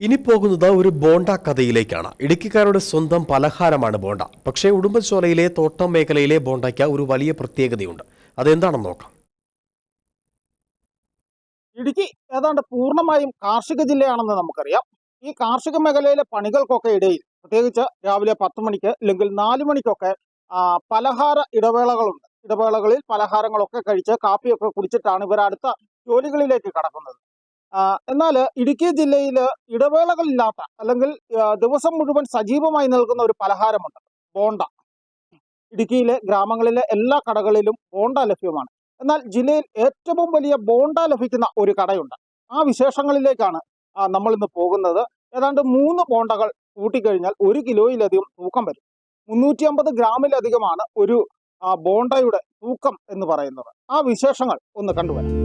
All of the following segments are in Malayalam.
ഇനി പോകുന്നത് ഒരു ബോണ്ട കഥയിലേക്കാണ്. ഇടുക്കിക്കാരുടെ സ്വന്തം പലഹാരമാണ് ബോണ്ട. പക്ഷേ ഉടുമ്പൻചോലയിലെ തോട്ടം മേഖലയിലെ ബോണ്ടയ്ക്ക് ഒരു വലിയ പ്രത്യേകതയുണ്ട്. അതെന്താണെന്ന് നോക്കാം. ഇടുക്കി ഏതാണ്ട് പൂർണമായും കാർഷിക ജില്ലയാണെന്ന് നമുക്കറിയാം. ഈ കാർഷിക മേഖലയിലെ പണികൾക്കൊക്കെ ഇടയിൽ പ്രത്യേകിച്ച് രാവിലെ പത്ത് മണിക്ക് അല്ലെങ്കിൽ നാല് മണിക്കൊക്കെ പലഹാര ഇടവേളകളുണ്ട്. ഇടവേളകളിൽ പലഹാരങ്ങളൊക്കെ കഴിച്ച് കാപ്പിയൊക്കെ കുടിച്ചിട്ടാണ് ഇവർ അടുത്ത ജോലികളിലേക്ക് കടക്കുന്നത്. എന്നാൽ ഇടുക്കി ജില്ലയിൽ ഇടവേളകളില്ലാത്ത അല്ലെങ്കിൽ ദിവസം മുഴുവൻ സജീവമായി നൽകുന്ന ഒരു പലഹാരമുണ്ട് ബോണ്ട. ഇടുക്കിയിലെ ഗ്രാമങ്ങളിലെ എല്ലാ കടകളിലും ബോണ്ട ലഭ്യമാണ്. എന്നാൽ ജില്ലയിൽ ഏറ്റവും വലിയ ബോണ്ട ലഭിക്കുന്ന ഒരു കടയുണ്ട്. ആ വിശേഷങ്ങളിലേക്കാണ് നമ്മൾ ഇന്ന് പോകുന്നത്. ഏതാണ്ട് മൂന്ന് ബോണ്ടകൾ കൂട്ടിക്കഴിഞ്ഞാൽ ഒരു കിലോയിലധികം തൂക്കം വരും. മുന്നൂറ്റി അമ്പത് ഗ്രാമിലധികമാണ് ഒരു ബോണ്ടയുടെ തൂക്കം എന്ന് പറയുന്നത്. ആ വിശേഷങ്ങൾ ഒന്ന് കണ്ടുവരാം.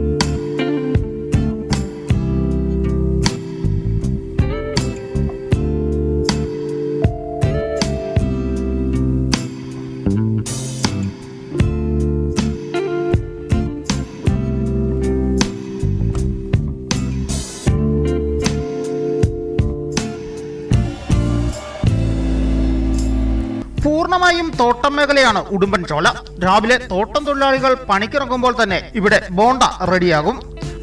പൂർണമായും തോട്ടം മേഖലയാണ് ഉടുമ്പൻ ചോല. രാവിലെ തോട്ടം തൊഴിലാളികൾ പണിക്കിറങ്ങുമ്പോൾ തന്നെ ഇവിടെ ബോണ്ട റെഡിയാകും.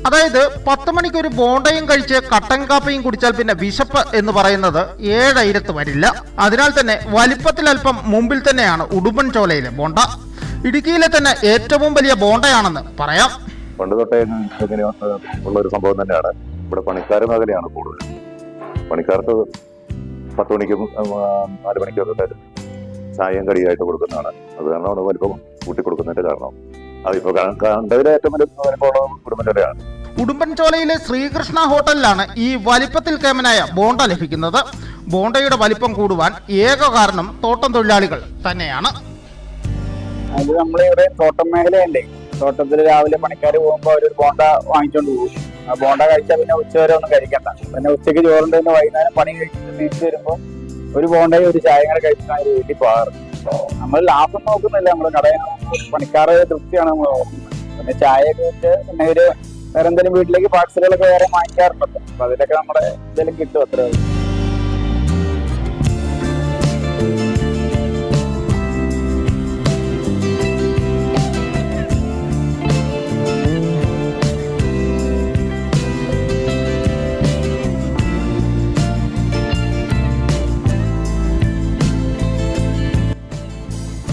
അതായത് പത്ത് മണിക്ക് ഒരു ബോണ്ടയും കഴിച്ച് കട്ടൻ കാപ്പയും കുടിച്ചാൽ പിന്നെ വിശപ്പ് എന്ന് പറയുന്നത് ഏഴയിരത്ത് വരില്ല. അതിനാൽ തന്നെ വലിപ്പത്തിൽ അല്പം മുമ്പിൽ തന്നെയാണ് ഉടുമ്പൻ ചോലയിലെ ബോണ്ട. ഇടുക്കിയിലെ തന്നെ ഏറ്റവും വലിയ ബോണ്ടയാണെന്ന് പറയാം. പണ്ട് തൊട്ടേ ഇങ്ങനെ ഉള്ള ഒരു സംഭവം തന്നെയാണ്. ഇവിടെ പണിക്കാർ മേഖലയാണ് കൂടുതൽ പണിക്കാർക്ക് പത്ത് മണിക്കും നാല് മണിക്കും ഒക്കെ ചായയും കടിയായിട്ട് കൊടുക്കുന്നതാണ്. അത് കാരണമാണ് വലിപ്പം കൂട്ടി കൊടുക്കുന്നതിന്റെ കാരണം അതിപ്പോ കണ്ടതിലെ ഏറ്റവും വലിയ വലിപ്പമുള്ള കുടുംബത്തിലാണ് ഉടുമ്പൻചോലയിലെ ശ്രീകൃഷ്ണ ഹോട്ടലിലാണ് ഈ വലിപ്പത്തിൽ കേമനായ ബോണ്ട ലഭിക്കുന്നത്. ബോണ്ടയുടെ വലിപ്പം കൂടുവാൻ ഏക കാരണം തോട്ടം തൊഴിലാളികൾ തന്നെയാണ്. അത് നമ്മളിവിടെ തോട്ടം മേഖലയല്ലേ. തോട്ടത്തിൽ രാവിലെ പണിക്കാർ പോകുമ്പോൾ അവരൊരു ബോണ്ട വാങ്ങിച്ചോണ്ട് പോകും. ആ ബോണ്ട കഴിച്ചാൽ പിന്നെ ഉച്ചവരെ ഒന്നും കഴിക്കണ്ട. പിന്നെ ഉച്ചയ്ക്ക് ചോറുണ്ട് പിന്നെ വൈകുന്നേരം പണി കഴിച്ചിട്ട് തിരിച്ചു വരുമ്പോൾ ഒരു ബോണ്ടായി ഒരു ചായ കൂടെ ഒരു വീട്ടിൽ പോകാറ് നമ്മൾ ലാഭം നോക്കുന്നില്ല നമ്മൾ കടയിൽ പണിക്കാരുടെ തൃപ്തിയാണ് നമ്മൾ നോക്കുന്നത്. പിന്നെ ചായ വെച്ച് പിന്നെ ഒരു വേറെ എന്തെങ്കിലും വീട്ടിലേക്ക് പാർസലുകളൊക്കെ വേറെ വാങ്ങിക്കാറുണ്ടല്ലോ. അപ്പൊ അതിലൊക്കെ നമ്മുടെ എന്തെങ്കിലും കിട്ടും അത്രേ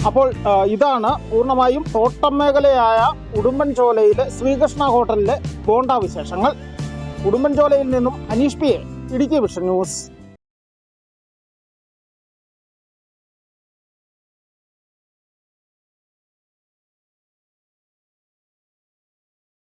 അപ്പോൾ ഇതാണ് പൂർണമായും തോട്ടം മേഖലയായ ഉടുമ്പൻചോലയിലെ ശ്രീകൃഷ്ണ ഹോട്ടലിലെ ബോണ്ട വിശേഷങ്ങൾ ഉടുമ്പൻചോലയിൽ നിന്നും Aneesh P A Idukki vision news.